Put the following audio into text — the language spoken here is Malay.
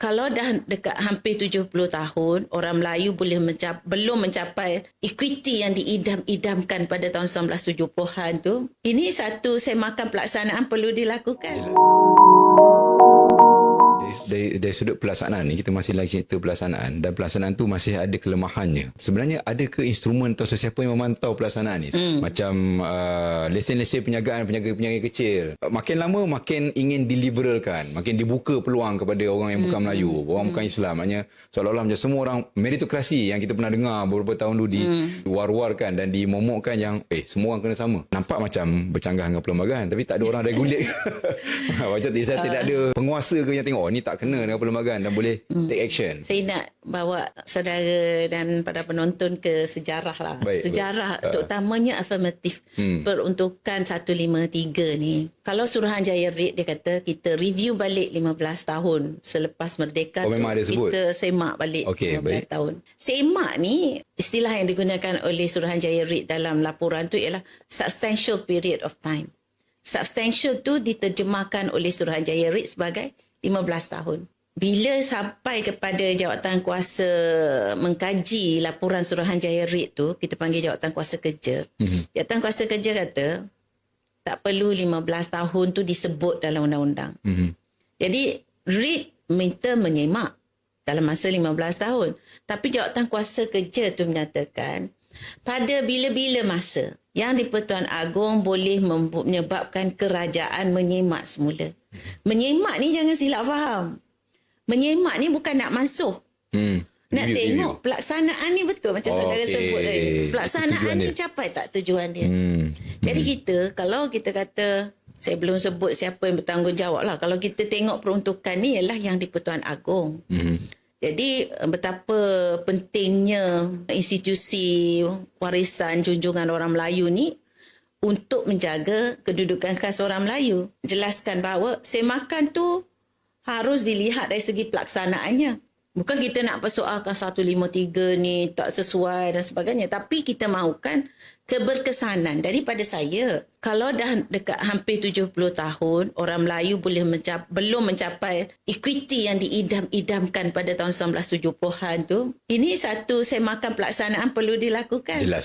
kalau dah dekat hampir 70 tahun orang Melayu boleh mencap, belum mencapai equity yang diidam-idamkan pada tahun 1970-an tu ini satu semakan pelaksanaan perlu dilakukan dari, dari sudut pelaksanaan ni kita masih lagi cerita pelaksanaan dan pelaksanaan tu masih ada kelemahannya. Sebenarnya ada ke instrumen atau sesiapa yang memantau pelaksanaan ni? Hmm. Macam uh, lesen-lesen penjagaan penjaga-penjaga kecil. Makin lama makin ingin diliberalkan, makin dibuka peluang kepada orang yang bukan hmm. Melayu, orang hmm. bukan Islam. Maknanya seolah-olah macam semua orang meritokrasi yang kita pernah dengar beberapa tahun dulu hmm. diwar-warkan dan dimomokkan yang eh semua orang kena sama. Nampak macam bercanggah dengan perlembagaan tapi tak ada orang regulate. macam saya uh. tidak ada penguasa ke yang tengok oh, ni tak kena dengan perlembagaan dan boleh hmm. take action. Saya nak bawa saudara dan para penonton ke sejarah lah. Baik, sejarah baik. terutamanya affirmative hmm. peruntukan 153 ni. Kalau Suruhanjaya Reid dia kata kita review balik 15 tahun selepas merdeka oh, memang ada sebut. kita semak balik okay, 15 baik. tahun. Semak ni istilah yang digunakan oleh Suruhanjaya Reid dalam laporan tu ialah substantial period of time. Substantial tu diterjemahkan oleh Suruhanjaya Reid sebagai 15 tahun. Bila sampai kepada jawatan kuasa mengkaji laporan Suruhanjaya Reid tu, kita panggil jawatan kuasa kerja. Mm-hmm. Jawatan kuasa kerja kata, tak perlu 15 tahun tu disebut dalam undang-undang. Mm-hmm. Jadi, Reid minta menyemak dalam masa 15 tahun. Tapi jawatan kuasa kerja tu menyatakan, pada bila-bila masa yang di-Pertuan Agong boleh menyebabkan kerajaan menyemak semula. Menyemak ni jangan silap faham. Menyemak ni bukan nak masuk. Hmm. Nak review, tengok review. pelaksanaan ni betul macam oh, saudara okay. sebut tadi. Pelaksanaan ni capai tak tujuan dia. Hmm. Jadi hmm. kita kalau kita kata saya belum sebut siapa yang bertanggungjawab lah. Kalau kita tengok peruntukan ni ialah yang di Pertuan Agong. Hmm. Jadi betapa pentingnya institusi warisan junjungan orang Melayu ni untuk menjaga kedudukan khas orang Melayu. Jelaskan bahawa semakan tu harus dilihat dari segi pelaksanaannya. Bukan kita nak persoalkan 153 ni tak sesuai dan sebagainya. Tapi kita mahukan keberkesanan daripada saya. Kalau dah dekat hampir 70 tahun, orang Melayu boleh mencap, belum mencapai equity yang diidam-idamkan pada tahun 1970-an tu. Ini satu semakan pelaksanaan perlu dilakukan. Jelas.